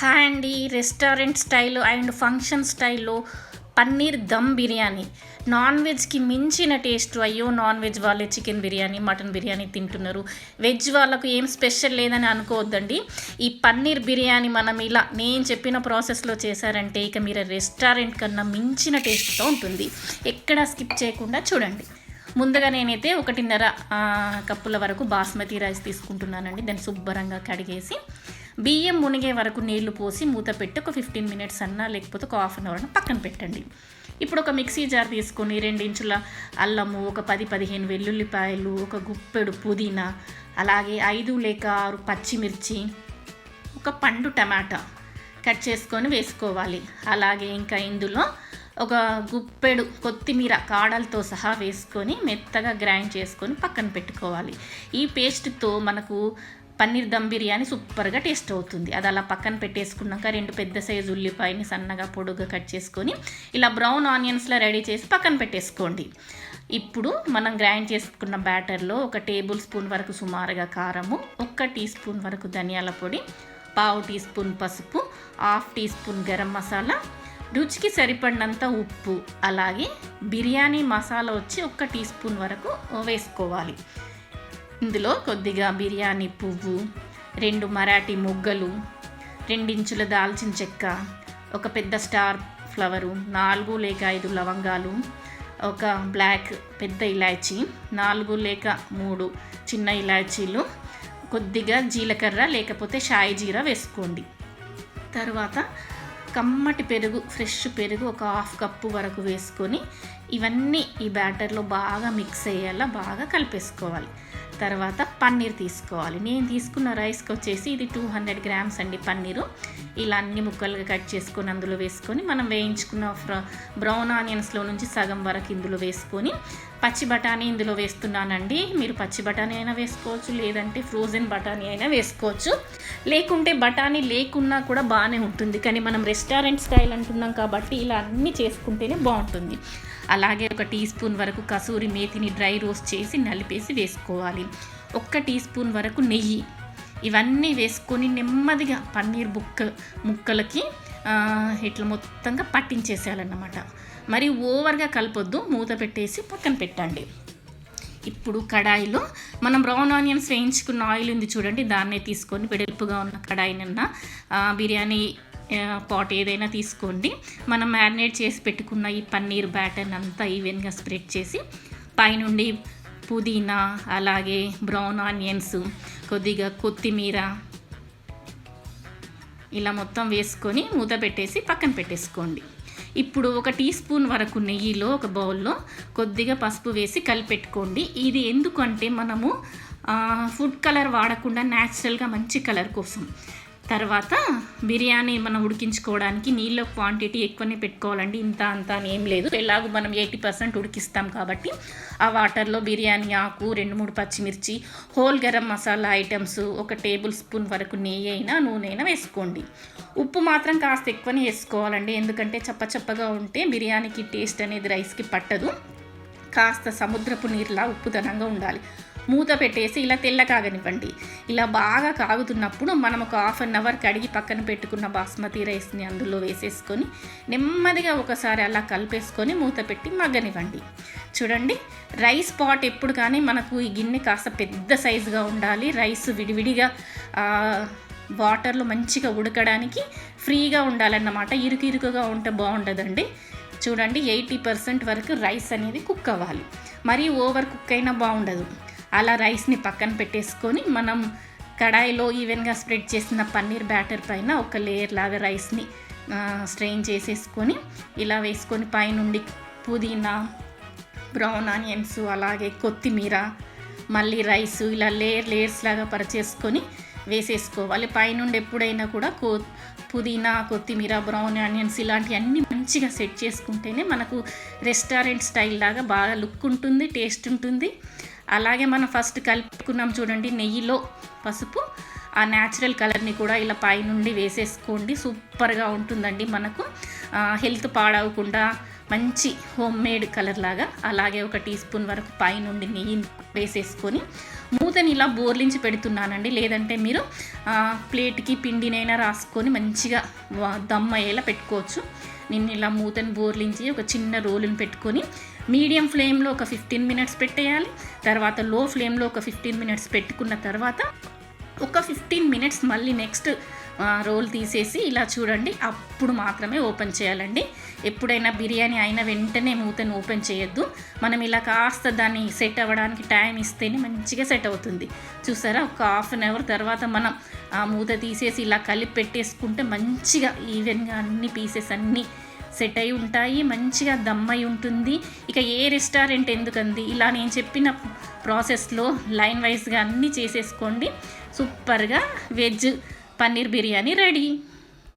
Handi restaurant style and function స్టైల్లో paneer dum biryani. Non వెజ్కి మించిన టేస్ట్ అయ్యో నాన్ వెజ్ వాళ్ళే చికెన్ బిర్యానీ మటన్ బిర్యానీ తింటున్నారు. వెజ్ వాళ్ళకు ఏం స్పెషల్ లేదని అనుకోవద్దండి. ఈ పన్నీర్ బిర్యానీ మనం ఇలా నేను చెప్పిన ప్రాసెస్లో చేశారంటే ఇక మీరు రెస్టారెంట్ కన్నా మించిన టేస్ట్తో ఉంటుంది. ఎక్కడా స్కిప్ చేయకుండా చూడండి. ముందుగా నేనైతే ఒకటిన్నర కప్పుల వరకు బాస్మతి రైస్ తీసుకుంటున్నానండి. దాన్ని శుభ్రంగా కడిగేసి బియ్యం మునిగే వరకు నీళ్ళు పోసి మూత పెట్టి ఒక ఫిఫ్టీన్ మినిట్స్ అన్నా లేకపోతే ఒక హాఫ్ అన్ అవర్ అన్న పక్కన పెట్టండి. ఇప్పుడు ఒక మిక్సీ జార్ తీసుకొని రెండు ఇంచుల అల్లము ఒక పది పదిహేను వెల్లుల్లిపాయలు ఒక గుప్పెడు పుదీనా అలాగే ఐదు లేక ఆరు పచ్చిమిర్చి ఒక పండు టమాటా కట్ చేసుకొని వేసుకోవాలి. అలాగే ఇంకా ఇందులో ఒక గుప్పెడు కొత్తిమీర కాడలతో సహా వేసుకొని మెత్తగా గ్రైండ్ చేసుకొని పక్కన పెట్టుకోవాలి. ఈ పేస్ట్తో మనకు పన్నీర్ దమ్ బిర్యానీ సూపర్గా టేస్ట్ అవుతుంది. అది అలా పక్కన పెట్టేసుకున్నాక రెండు పెద్ద సైజు ఉల్లిపాయని సన్నగా పొడుగా కట్ చేసుకొని ఇలా బ్రౌన్ ఆనియన్స్లో రెడీ చేసి పక్కన పెట్టేసుకోండి. ఇప్పుడు మనం గ్రైండ్ చేసుకున్న బ్యాటర్లో ఒక టేబుల్ స్పూన్ వరకు సుమారుగా కారము ఒక టీ స్పూన్ వరకు ధనియాల పొడి పావు టీ స్పూన్ పసుపు half teaspoon garam masala రుచికి సరిపడినంత ఉప్పు అలాగే బిర్యానీ మసాలా వచ్చి ఒక టీ స్పూన్ వరకు వేసుకోవాలి. ఇందులో కొద్దిగా బిర్యానీ పువ్వు రెండు మరాఠీ మొగ్గలు రెండించుల దాల్చిన చెక్క ఒక పెద్ద స్టార్ ఫ్లవరు నాలుగు లేక ఐదు లవంగాలు ఒక బ్లాక్ పెద్ద ఇలాచీ నాలుగు లేక మూడు చిన్న ఇలాచీలు కొద్దిగా జీలకర్ర లేకపోతే షాయి జీరా వేసుకోండి. తర్వాత కమ్మటి పెరుగు ఫ్రెష్ పెరుగు ఒక హాఫ్ కప్పు వరకు వేసుకొని ఇవన్నీ ఈ బ్యాటర్లో బాగా మిక్స్ అయ్యేలా బాగా కలిపేసుకోవాలి. తర్వాత పన్నీర్ తీసుకోవాలి. నేను తీసుకున్న రైస్కి వచ్చేసి ఇది టూ హండ్రెడ్ గ్రామ్స్ అండి పన్నీరు. ఇలా అన్ని ముక్కలుగా కట్ చేసుకొని అందులో వేసుకొని మనం వేయించుకున్న బ్రౌన్ ఆనియన్స్లో నుంచి సగం వరకు ఇందులో వేసుకొని పచ్చి బఠానీ ఇందులో వేస్తున్నానండి. మీరు పచ్చి బఠానీ అయినా వేసుకోవచ్చు లేదంటే ఫ్రోజన్ బఠానీ అయినా వేసుకోవచ్చు. లేకుంటే బఠానీ లేకున్నా కూడా బాగానే ఉంటుంది. కానీ మనం రెస్టారెంట్ స్టైల్ అంటున్నాం కాబట్టి ఇలా అన్నీ చేసుకుంటేనే బాగుంటుంది. అలాగే ఒక టీ స్పూన్ వరకు కసూరి మేతిని డ్రై రోస్ట్ చేసి నలిపేసి వేసుకోవాలి. ఒక్క టీ స్పూన్ వరకు నెయ్యి. ఇవన్నీ వేసుకొని నెమ్మదిగా పన్నీర్ బుక్క ముక్కలకి ఇట్లా మొత్తంగా పట్టించేసేయాలన్నమాట. మరి ఓవర్గా కలపొద్దు మూత పెట్టేసి పక్కన పెట్టండి. ఇప్పుడు కడాయిలో మనం బ్రౌన్ ఆనియన్స్ వేయించుకున్న ఆయిల్ ఉంది చూడండి దాన్నే తీసుకొని వెడల్పుగా ఉన్న కడాయినన్నా బిర్యానీ పాట్ ఏదైనా తీసుకోండి. మనం మ్యారినేట్ చేసి పెట్టుకున్న ఈ పన్నీర్ బ్యాటర్ అంతా ఈవెన్గా స్ప్రెడ్ చేసి పైనుండి పుదీనా అలాగే బ్రౌన్ ఆనియన్స్ కొద్దిగా కొత్తిమీర ఇలా మొత్తం వేసుకొని మూత పెట్టేసి పక్కన పెట్టేసుకోండి. ఇప్పుడు ఒక టీ స్పూన్ వరకు నెయ్యిలో ఒక బౌల్లో కొద్దిగా పసుపు వేసి కలిపెట్టుకోండి. ఇది ఎందుకంటే మనము ఫుడ్ కలర్ వాడకుండా న్యాచురల్గా మంచి కలర్ కోసం. తర్వాత బిర్యానీ మనం ఉడికించుకోవడానికి నీళ్ళ క్వాంటిటీ ఎక్కువనే పెట్టుకోవాలండి. ఇంత అంత అని ఏం లేదు. ఎలాగో మనం ఎయిటీ పర్సెంట్ ఉడికిస్తాం కాబట్టి ఆ వాటర్లో బిర్యానీ ఆకు రెండు మూడు పచ్చిమిర్చి హోల్ గరం మసాలా ఐటమ్స్ ఒక టేబుల్ స్పూన్ వరకు నెయ్యి అయినా నూనె అయినా వేసుకోండి. ఉప్పు మాత్రం కాస్త ఎక్కువనే వేసుకోవాలండి. ఎందుకంటే చప్ప చప్పగా ఉంటే బిర్యానీకి టేస్ట్ అనేది రైస్కి పట్టదు. కాస్త సముద్రపు నీరులా ఉప్పుదనంగా ఉండాలి. మూత పెట్టేసి ఇలా తెల్ల కాగనివ్వండి. ఇలా బాగా కాగుతున్నప్పుడు మనం ఒక హాఫ్ అన్ అవర్ కడిగి పక్కన పెట్టుకున్న బాస్మతి రైస్ని అందులో వేసేసుకొని నెమ్మదిగా ఒకసారి అలా కలిపేసుకొని మూత పెట్టి మగ్గనివ్వండి. చూడండి రైస్ పాట్ ఎప్పుడు కానీ మనకు ఈ గిన్నె కాస్త పెద్ద సైజుగా ఉండాలి. రైస్ విడివిడిగా వాటర్లో మంచిగా ఉడకడానికి ఫ్రీగా ఉండాలన్నమాట. ఇరుకు ఇరుకుగా ఉంటే బాగుండదండి. చూడండి ఎయిటీ పర్సెంట్ వరకు రైస్ అనేది కుక్ అవ్వాలి. మరీ ఓవర్ కుక్ అయినా బాగుండదు. అలా రైస్ని పక్కన పెట్టేసుకొని మనం కడాయిలో ఈవెన్గా స్ప్రెడ్ చేసిన పన్నీర్ బ్యాటర్ పైన ఒక లేయర్ లాగా రైస్ని స్ట్రెయిన్ చేసేసుకొని ఇలా వేసుకొని పైనుండి పుదీనా బ్రౌన్ ఆనియన్స్ అలాగే కొత్తిమీర మళ్ళీ రైస్ ఇలా లేయర్ లేయర్స్ లాగా పరిచేసుకొని వేసేసుకోవాలి. పైనుండి ఎప్పుడైనా కూడా కో పుదీనా కొత్తిమీర బ్రౌన్ ఆనియన్స్ ఇలాంటివి అన్నీ మంచిగా సెట్ చేసుకుంటేనే మనకు రెస్టారెంట్ స్టైల్ లాగా బాగా లుక్ ఉంటుంది టేస్ట్ ఉంటుంది. అలాగే మనం ఫస్ట్ కలుపుకున్నాం చూడండి నెయ్యిలో పసుపు. ఆ న్యాచురల్ కలర్ని కూడా ఇలా పైనుండి వేసేసుకోండి. సూపర్గా ఉంటుందండి మనకు. హెల్త్ పాడవకుండా మంచి హోమ్ మేడ్ కలర్ లాగా అలాగే ఒక టీ స్పూన్ వరకు పైనుండి నెయ్యి వేసేసుకొని మూతని ఇలా బోర్లించి పెడుతున్నానండి. లేదంటే మీరు ప్లేట్కి పిండినైనా రాసుకొని మంచిగా దమ్ అయ్యేలా పెట్టుకోవచ్చు. నేను ఇలా మూతని బోర్లించి ఒక చిన్న రోలుని పెట్టుకొని మీడియం ఫ్లేమ్లో ఒక ఫిఫ్టీన్ మినిట్స్ పెట్టేయాలి. తర్వాత లో ఫ్లేమ్లో ఒక ఫిఫ్టీన్ మినిట్స్ పెట్టుకున్న తర్వాత ఒక ఫిఫ్టీన్ మినిట్స్ మళ్ళీ నెక్స్ట్ రోల్ తీసేసి ఇలా చూడండి అప్పుడు మాత్రమే ఓపెన్ చేయాలండి. ఎప్పుడైనా బిర్యానీ అయిన వెంటనే మూతను ఓపెన్ చేయొద్దు. మనం ఇలా కాస్త దాన్ని సెట్ అవ్వడానికి టైం ఇస్తేనే మంచిగా సెట్ అవుతుంది. చూసారా? ఒక హాఫ్ అన్ అవర్ తర్వాత మనం ఆ మూత తీసేసి ఇలా కలిపి పెట్టేసుకుంటే మంచిగా ఈవెన్గా అన్ని పీసెస్ అన్నీ సెట్ అయి ఉంటాయి మంచిగా దమ్మై ఉంటుంది. ఇక ఏ రెస్టారెంట్ ఎందుకంది? ఇలా నేను చెప్పిన ప్రాసెస్లో లైన్ వైజ్గా అన్నీ చేసేసుకోండి. సూపర్గా వెజ్ పన్నీర్ బిర్యానీ రెడీ